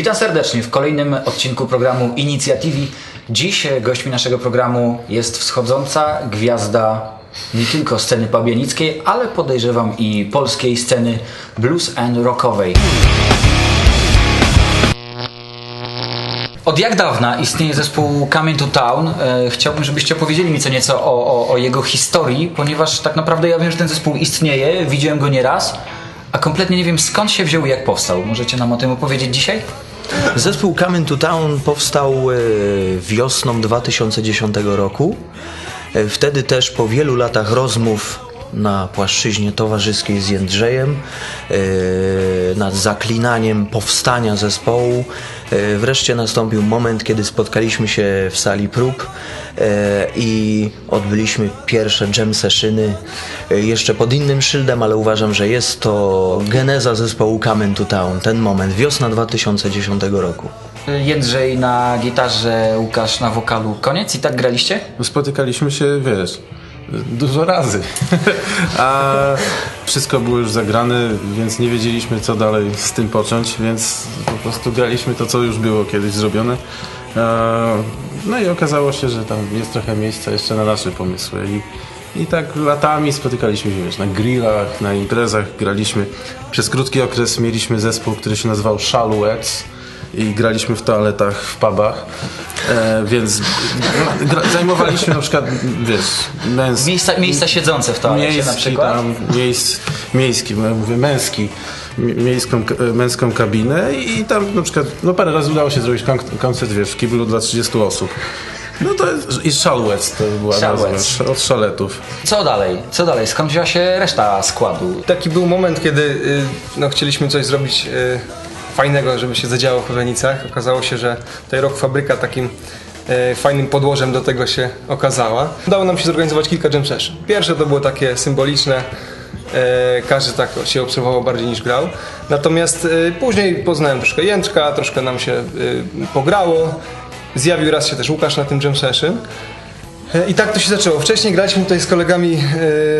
Witam serdecznie w kolejnym odcinku programu Inicjatywi. Dziś gośćmi naszego programu jest wschodząca gwiazda nie tylko sceny pabianickiej, ale podejrzewam i polskiej sceny blues and rockowej. Od jak dawna istnieje zespół Coming to Town? E, chciałbym, żebyście opowiedzieli mi co nieco o, o, o jego historii, ponieważ tak naprawdę ja wiem, że ten zespół istnieje, widziałem go nieraz, a kompletnie nie wiem skąd się wziął i jak powstał. Możecie nam o tym opowiedzieć dzisiaj? Zespół Coming to Town powstał e, wiosną 2010 roku. E, Wtedy też po wielu latach rozmów na płaszczyźnie towarzyskiej z Jędrzejem, e, nad zaklinaniem powstania zespołu, e, wreszcie nastąpił moment, kiedy spotkaliśmy się w sali prób e, i odbyliśmy pierwsze jam sessions e, jeszcze pod innym szyldem, ale uważam, że jest to geneza zespołu Coming to Town, ten moment, wiosna 2010 roku. Jędrzej na gitarze, Łukasz na wokalu. Koniec i tak graliście? Spotykaliśmy się, wiesz, dużo razy. A wszystko było już zagrane, więc nie wiedzieliśmy, co dalej z tym począć, więc po prostu graliśmy to, co już było kiedyś zrobione. E, No i okazało się, że tam jest trochę miejsca jeszcze na nasze pomysły. I, i tak latami spotykaliśmy się, wiesz, na grillach, na imprezach graliśmy. Przez krótki okres mieliśmy zespół, który się nazywał Shaluettes i graliśmy w toaletach, w pubach, e, więc gra, zajmowaliśmy na przykład, wiesz, męski, Miejsca, miejsca siedzące w toalecie na przykład? tam, miejsc, miejski, ja mówię męski, mi- miejską, k- męską kabinę i tam na przykład, no parę razy udało się zrobić kon- koncert, wiesz, w kiblu dla 30 osób. No to jest, i Shalwets to była Shalwets. nazwa, od szaletów. Co dalej? Co dalej? Skąd wzięła się reszta składu? Taki był moment, kiedy y, no, chcieliśmy coś zrobić y, fajnego, żeby się zadziało w Chowienicach. Okazało się, że tutaj Rock Fabryka takim y, fajnym podłożem do tego się okazała. Udało nam się zorganizować kilka jam session. Pierwsze to było takie symboliczne, y, każdy tak się obserwował bardziej niż grał. Natomiast y, później poznałem troszkę Jędrzka, troszkę nam się pograło. Zjawił raz się też Łukasz na tym jam session. E, I tak to się zaczęło. Wcześniej graliśmy tutaj z kolegami e,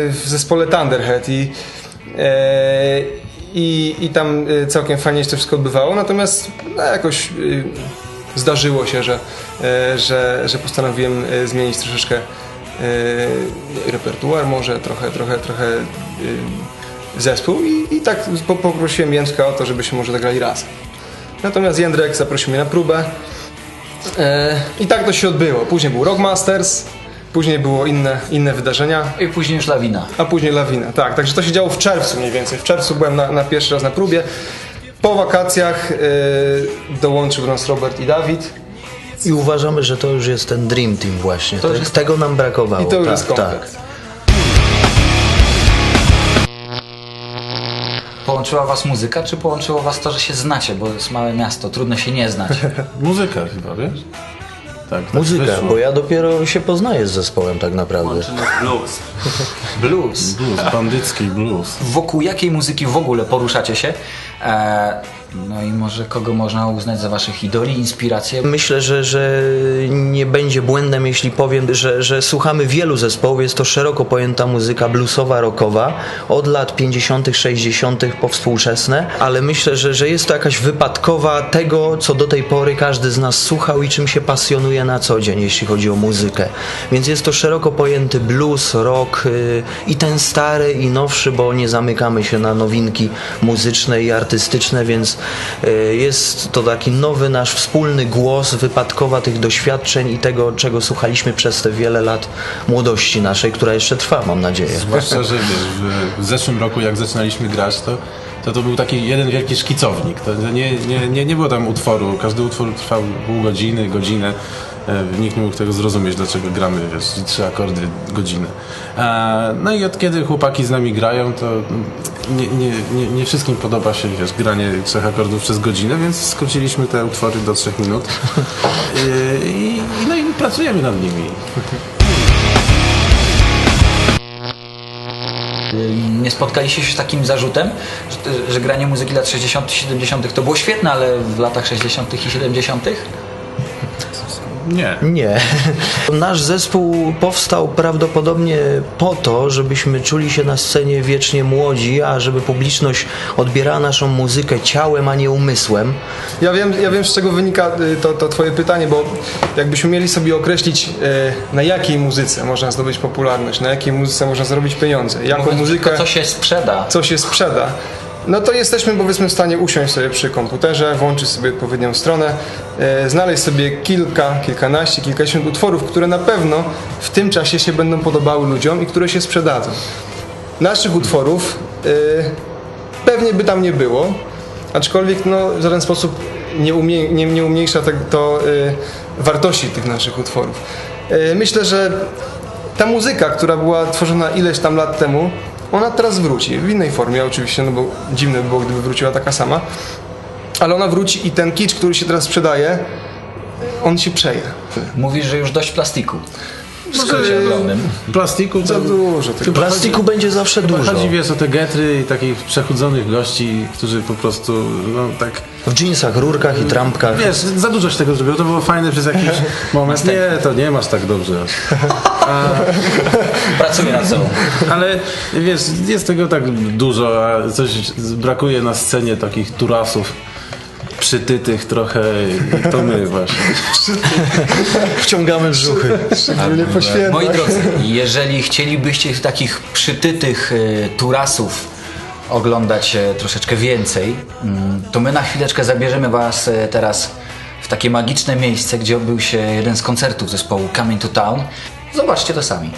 w zespole Thunderhead i, e, i, i tam e, całkiem fajnie się to wszystko odbywało, natomiast no, jakoś e, zdarzyło się, że, e, że, że postanowiłem zmienić troszeczkę repertuar, może trochę, trochę, trochę zespół i, i tak po- poprosiłem Jędrka o to, żebyśmy może zagrali razem. Natomiast Jędrek zaprosił mnie na próbę. E, I tak to się odbyło. Później był Rockmasters, później było inne, inne wydarzenia, I później już lawina. a później lawina. Tak, także to się działo w czerwcu mniej więcej. W czerwcu byłem na, na pierwszy raz na próbie. Po wakacjach e, dołączył do nas Robert i Dawid. I uważamy, że to już jest ten Dream Team właśnie. To już Te- jest- Tego nam brakowało. I to już tak, jest komplet. tak. Połączyła was muzyka, czy połączyło was to, że się znacie? Bo jest małe miasto, trudno się nie znać. Muzyka chyba, wiesz? Tak, tak Muzyka, wyszło. bo ja dopiero się poznaję z zespołem tak naprawdę. Blues. Blues, bandycki blues. Wokół jakiej muzyki w ogóle poruszacie się? E, no i może kogo można uznać za waszych idoli, inspiracje? Myślę, że, że nie będzie błędem, jeśli powiem, że, że słuchamy wielu zespołów. Jest to szeroko pojęta muzyka bluesowa, rockowa, od lat 50., 60. po współczesne, ale myślę, że, że jest to jakaś wypadkowa tego, co do tej pory każdy z nas słuchał i czym się pasjonuje na co dzień, jeśli chodzi o muzykę. Więc jest to szeroko pojęty blues, rock yy, i ten stary, i nowszy, bo nie zamykamy się na nowinki muzyczne i artystyczne, więc jest to taki nowy nasz wspólny głos, wypadkowa tych doświadczeń i tego, czego słuchaliśmy przez te wiele lat młodości naszej, która jeszcze trwa, mam nadzieję. Zwłaszcza, że w zeszłym roku jak zaczynaliśmy grać, to to, to był taki jeden wielki szkicownik. To nie, nie, nie, nie było tam utworu. Każdy utwór trwał pół godziny, godzinę. E, Nikt nie mógł tego zrozumieć, dlaczego gramy wiesz, trzy akordy godzinę. E, No i od kiedy chłopaki z nami grają, to nie, nie, nie, nie wszystkim podoba się wiesz, granie trzech akordów przez godzinę, więc skróciliśmy te utwory do trzech minut. E, I, no i pracujemy nad nimi. Nie spotkaliście się z takim zarzutem, że, że granie muzyki lat 60., 70. to było świetne, ale w latach 60. i 70. Nie. Nie. Nasz zespół powstał prawdopodobnie po to, żebyśmy czuli się na scenie wiecznie młodzi, a żeby publiczność odbierała naszą muzykę ciałem, a nie umysłem. Ja wiem, ja wiem z czego wynika y, to, to twoje pytanie, bo jakbyśmy mieli sobie określić y, na jakiej muzyce można zdobyć popularność, na jakiej muzyce można zarobić pieniądze, jaką Mówiąc muzykę, co się sprzeda. co się sprzeda, no to jesteśmy powiedzmy w stanie usiąść sobie przy komputerze, włączyć sobie odpowiednią stronę, y, znaleźć sobie kilka, kilkanaście, kilkadziesiąt utworów, które na pewno w tym czasie się będą podobały ludziom i które się sprzedadzą. Naszych utworów y, pewnie by tam nie było, aczkolwiek no, w żaden sposób nie, umie, nie, nie umniejsza tak, to y, wartości tych naszych utworów. Y, myślę, że ta muzyka, która była tworzona ileś tam lat temu, ona teraz wróci. W innej formie oczywiście, no bo dziwne by było, gdyby wróciła taka sama. Ale ona wróci i ten kicz, który się teraz sprzedaje, on się przeje. Mówisz, że już dość plastiku. W skrócie ogromnym. Plastiku. Za dużo tego. Chyba Plastiku będzie zawsze dużo. Chodzi wiesz o te getry i takich przechudzonych gości, którzy po prostu, no tak, W dżinsach, rurkach i trampkach. wiesz, za dużo się tego zrobiło, to było fajne przez jakiś moment. Nie, to nie masz tak dobrze. Pracuję nad sobą. Ale wiesz, jest tego tak dużo, a coś brakuje na scenie takich turasów przytytych trochę i to my właśnie. Wciągamy brzuchy. Szczególnie po świętach. Moi drodzy, jeżeli chcielibyście takich przytytych y, turasów oglądać e, troszeczkę więcej, mm, to my na chwileczkę zabierzemy Was e, teraz w takie magiczne miejsce, gdzie odbył się jeden z koncertów zespołu Coming to Town. Zobaczcie to sami.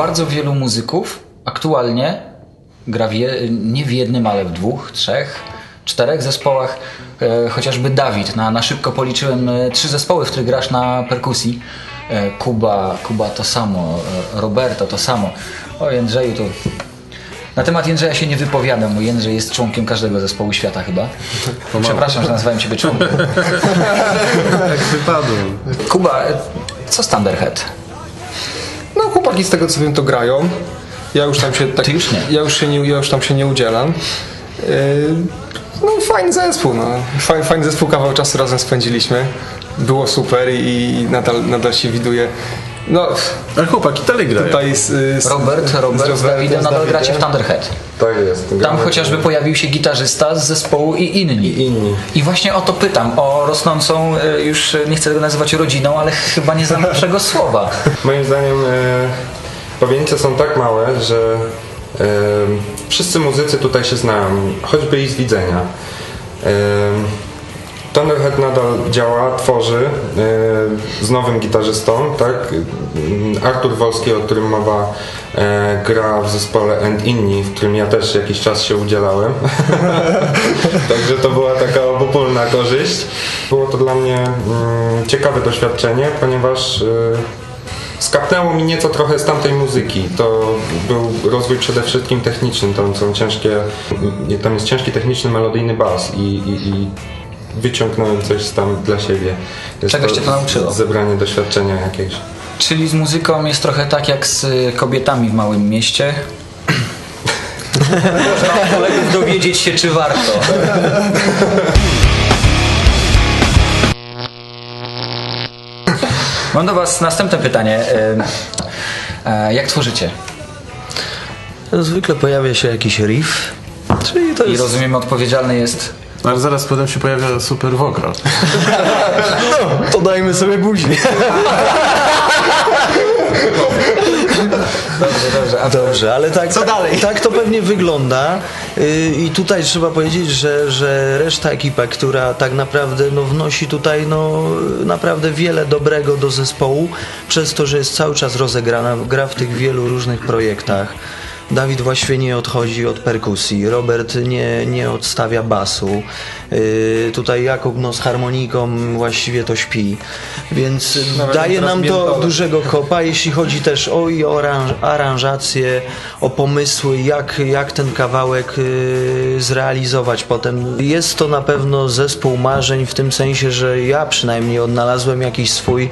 Bardzo wielu muzyków aktualnie gra w je, nie w jednym, ale w dwóch, trzech, czterech zespołach. E, chociażby Dawid, na, na szybko policzyłem e, trzy zespoły, w których grasz na perkusji. E, Kuba, Kuba to samo, e, Roberto to samo. O Jędrzeju to... Na temat Jędrzeja się nie wypowiadam, bo Jędrzej jest członkiem każdego zespołu świata chyba. Przepraszam, że nazwałem Ciebie członkiem. Jak wypadło. Kuba, e, co z Thunderhead? Chłopaki z tego co wiem to grają. Ja już tam się tak, Ty już nie. Ja już, się nie, ja już tam się nie udzielam. Yy, no fajny zespół, no. Fajny, fajny zespół, kawał czasu razem spędziliśmy. Było super i, i nadal, nadal się widuje No, Ale chłopaki dalej grają. tutaj z, z Robert, Robert z Dawidem nadal gracie w Thunderhead. Tak jest. Tam chociażby pojawił się gitarzysta z zespołu i inni. I inni. I właśnie o to pytam, o rosnącą, e, już nie chcę tego nazywać rodziną, ale chyba nie znam lepszego słowa. Moim zdaniem e, są tak małe, że e, wszyscy muzycy tutaj się znają, choćby i z widzenia. E, Thunderhead nadal działa, tworzy e, z nowym gitarzystą, tak? Mm, Artur Wolski, o którym mowa, e, gra w zespole And Inni, w którym ja też jakiś czas się udzielałem. Także to była taka obopólna korzyść. Było to dla mnie mm, ciekawe doświadczenie, ponieważ e, Skapnęło mi nieco trochę z tamtej muzyki. To był rozwój przede wszystkim techniczny. Tam są ciężkie, tam jest ciężki techniczny melodyjny bas i, i, i wyciągnąłem coś tam dla siebie. Jest Czegoś cię to nauczyło? Zebranie doświadczenia jakiegoś. Czyli z muzyką jest trochę tak jak z e, kobietami w małym mieście. Można od kolegów dowiedzieć się, czy warto. Mam do Was następne pytanie. E, e, Jak tworzycie? Zwykle pojawia się jakiś riff, czyli to I jest... rozumiem, odpowiedzialny jest Ale zaraz potem się pojawia super wokal. To dajmy sobie później. Dobrze, dobrze. A Dobrze, ale tak, Co dalej? tak to pewnie wygląda. Yy, I tutaj trzeba powiedzieć, że, że reszta ekipa, która tak naprawdę no, wnosi tutaj no, naprawdę wiele dobrego do zespołu, przez to, że jest cały czas rozegrana, gra w tych wielu różnych projektach. Dawid właśnie nie odchodzi od perkusji, Robert nie, nie odstawia basu. Yy, tutaj Jakub no, z harmoniką właściwie to śpi. Więc Nawet daje teraz nam to miętole. dużego kopa, jeśli chodzi też o, i o aranż, aranżację, o pomysły, jak, jak ten kawałek y, zrealizować potem. Jest to na pewno zespół marzeń w tym sensie, że ja przynajmniej odnalazłem jakiś swój,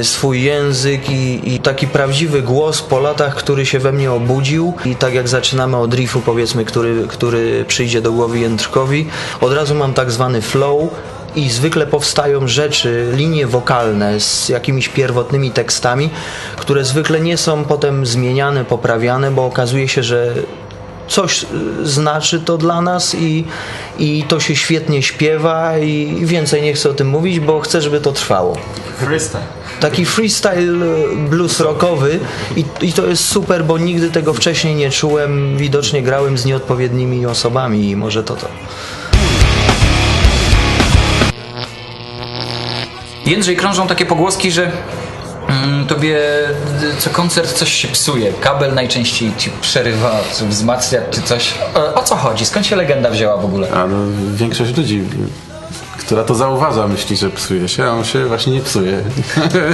y, swój język i, i taki prawdziwy głos po latach, który się we mnie obudził i tak jak zaczynamy od riffu powiedzmy, który, który przyjdzie do głowy Jędrkowi, od razu mam tak zwany flow, i zwykle powstają rzeczy, linie wokalne z jakimiś pierwotnymi tekstami, które zwykle nie są potem zmieniane, poprawiane, bo okazuje się, że coś y, znaczy to dla nas i, i to się świetnie śpiewa i więcej nie chcę o tym mówić, bo chcę, żeby to trwało. Taki freestyle y, blues rockowy i, i to jest super, bo nigdy tego wcześniej nie czułem. Widocznie grałem z nieodpowiednimi osobami i może to to. Jędrzej, krążą takie pogłoski, że mm, tobie co koncert coś się psuje. Kabel najczęściej ci przerywa, czy wzmacnia, czy coś. E, O co chodzi? Skąd się legenda wzięła w ogóle? A no, większość ludzi, która to zauważa, myśli, że psuje się, a on się właśnie nie psuje.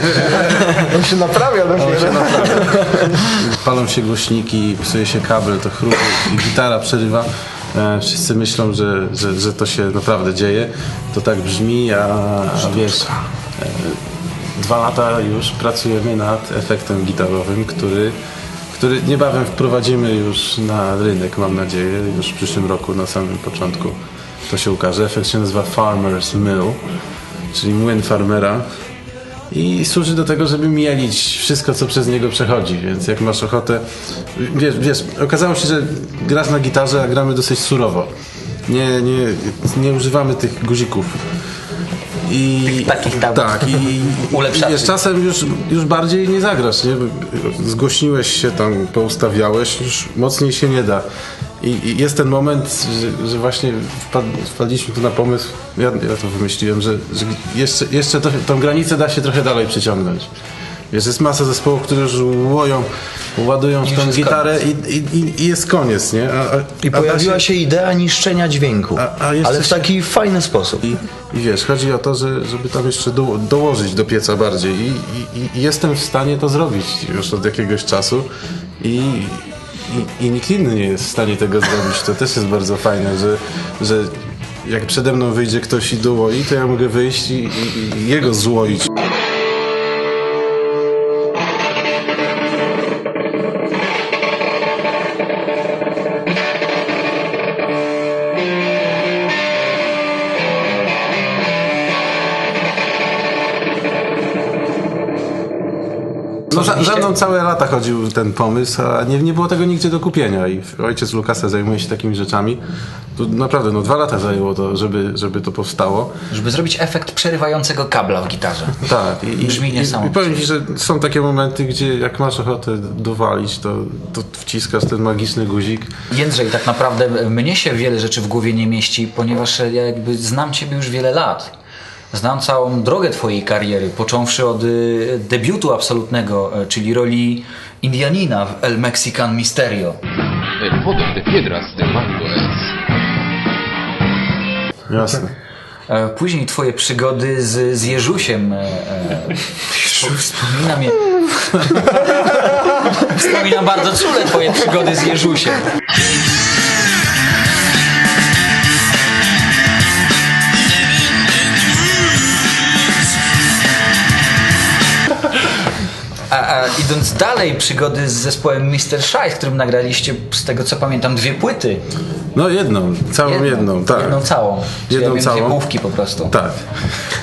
on się naprawia dopiero. Palą się głośniki, psuje się kabel, to chrupi i gitara przerywa. E, Wszyscy myślą, że, że, że to się naprawdę dzieje. To tak brzmi, a, a wiesz, e, dwa lata już pracujemy nad efektem gitarowym, który, który niebawem wprowadzimy już na rynek, mam nadzieję, już w przyszłym roku, na samym początku to się ukaże. Efekt się nazywa Farmer's Mill, czyli młyn farmera i służy do tego, żeby mielić wszystko, co przez niego przechodzi, więc jak masz ochotę... Wiesz, wiesz okazało się, że grasz na gitarze, a gramy dosyć surowo. Nie, nie, nie używamy tych guzików. I, takich tam tak, i, ulepszaczy. wiesz, czasem już, już bardziej nie zagrasz, nie? Zgłośniłeś się tam, poustawiałeś, już mocniej się nie da. I, i jest ten moment, że, że właśnie wpad, wpadliśmy tu na pomysł, ja, ja to wymyśliłem, że, że jeszcze, jeszcze to, tą granicę da się trochę dalej przyciągnąć. Wiesz, jest masa zespołów, które już łoją, ładują w tą gitarę i, i, i jest koniec, nie? A, a, I pojawiła się idea niszczenia dźwięku, A- ale w się- taki fajny sposób. I, I wiesz, chodzi o to, że, żeby tam jeszcze do, dołożyć do pieca bardziej i jestem w stanie to zrobić już od jakiegoś czasu i, i, nikt inny nie jest w stanie tego zrobić. To też jest bardzo fajne, że, że jak przede mną wyjdzie ktoś i dołoi, to ja mogę wyjść i, i, i jego złoić. No, za, za mną całe lata chodził ten pomysł, a nie, nie było tego nigdzie do kupienia i ojciec Lukasa zajmuje się takimi rzeczami. Naprawdę, no dwa lata zajęło to, żeby, żeby to powstało. Żeby zrobić efekt przerywającego kabla w gitarze. Tak. I, Brzmi i, i, i niesamowicie. powiem Ci, że są takie momenty, gdzie jak masz ochotę dowalić, to, to wciskasz ten magiczny guzik. Jędrzej, tak naprawdę mnie się wiele rzeczy w głowie nie mieści, ponieważ ja jakby znam Ciebie już wiele lat. Znam całą drogę Twojej kariery, począwszy od y, debiutu absolutnego, y, czyli roli Indianina w El Mexican Misterio. El poder de piedras de es... Jasne. E, Później Twoje przygody z, z Jeżusiem. e, e, Wspomina mnie. Wspominam bardzo czule Twoje przygody z Jeżusiem. Idąc dalej, przygody z zespołem Mr. Shy, z którym nagraliście, z tego co pamiętam, dwie płyty. No jedną, całą jedną, tak. Jedną całą. Czyli Jedną ja całą. Dwie główki po prostu. Tak.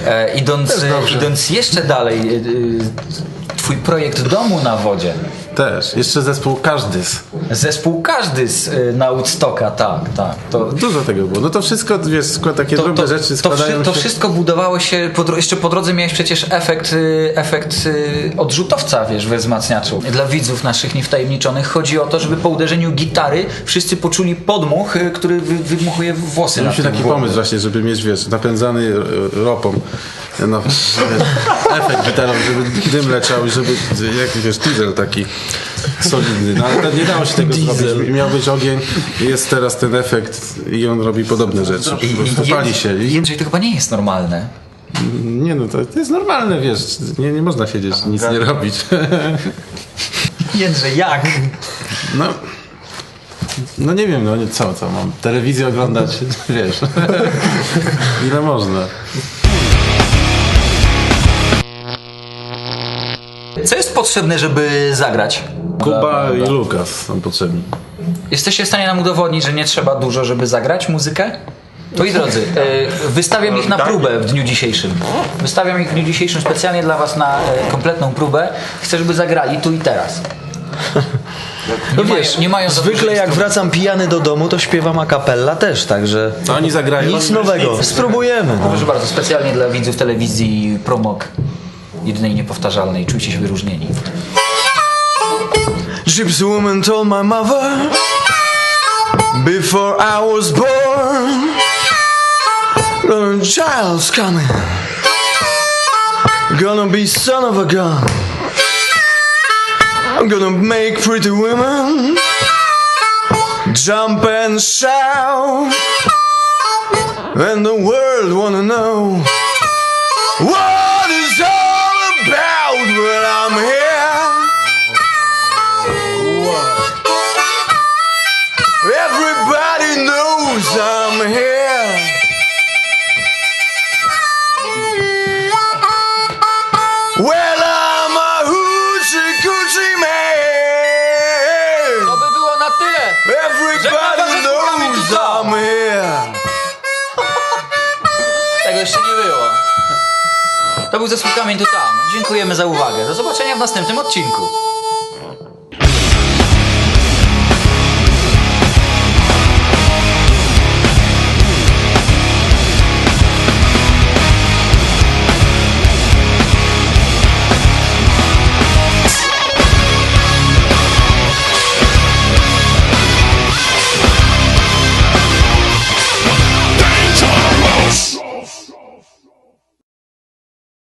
E, idąc, idąc jeszcze dalej, e, twój projekt domu na wodzie. Też. Jeszcze zespół Każdys. Zespół każdy z e, na Woodstocka, tak, tak. To, Dużo tego było. No to wszystko, wiesz, skład- takie drobne to, rzeczy to, składają wszy- to się... wszystko budowało się, po, dro- jeszcze po drodze miałeś przecież efekt, y, efekt y, odrzutowca, wiesz, we wzmacniaczu. Dla widzów naszych niewtajemniczonych chodzi o to, żeby po uderzeniu gitary wszyscy poczuli podmuch, y, który wy, wydmuchuje włosy na tym taki pomysł właśnie, żeby mieć, wiesz, napędzany e, ropą. No, efekt gitarowy, żeby dym leciał i żeby, jak wiesz, diesel taki solidny. No ale to nie dało się tego zrobić. Miał być ogień, jest teraz ten efekt i on robi podobne rzeczy. Po prostu pali się. I, Jędrzej, to chyba nie jest normalne. nie no, to, to jest normalne, wiesz, nie, nie można siedzieć, nic nie robić. Jędrzej, jak? No, no nie wiem, no nie- co, co mam, telewizję oglądać, wiesz, ile można. Jest potrzebne, żeby zagrać? Kuba i Lukas są potrzebni. Jesteście w stanie nam udowodnić, że nie trzeba dużo, żeby zagrać muzykę? Moi drodzy, e, wystawiam ich na próbę w dniu dzisiejszym. Wystawiam ich w dniu dzisiejszym specjalnie dla was na e, kompletną próbę. Chcę, żeby zagrali tu i teraz. No Nie wiesz, mają- nie mają za zwykle jak instrumentów. wracam pijany do domu, to śpiewam a cappella też, także To oni zagrają. nic nowego. Spróbujemy. No. Proszę bardzo, specjalnie dla widzów telewizji Promok jedynej niepowtarzalnej. Czujcie się wyróżnieni. Gypsy woman told my mother before I was born, a child's coming, gonna be son of a gun. I'm gonna make pretty women jump and shout, and the world wanna know what To był zespół Kamień to Tam. Dziękujemy za uwagę. Do zobaczenia w następnym odcinku.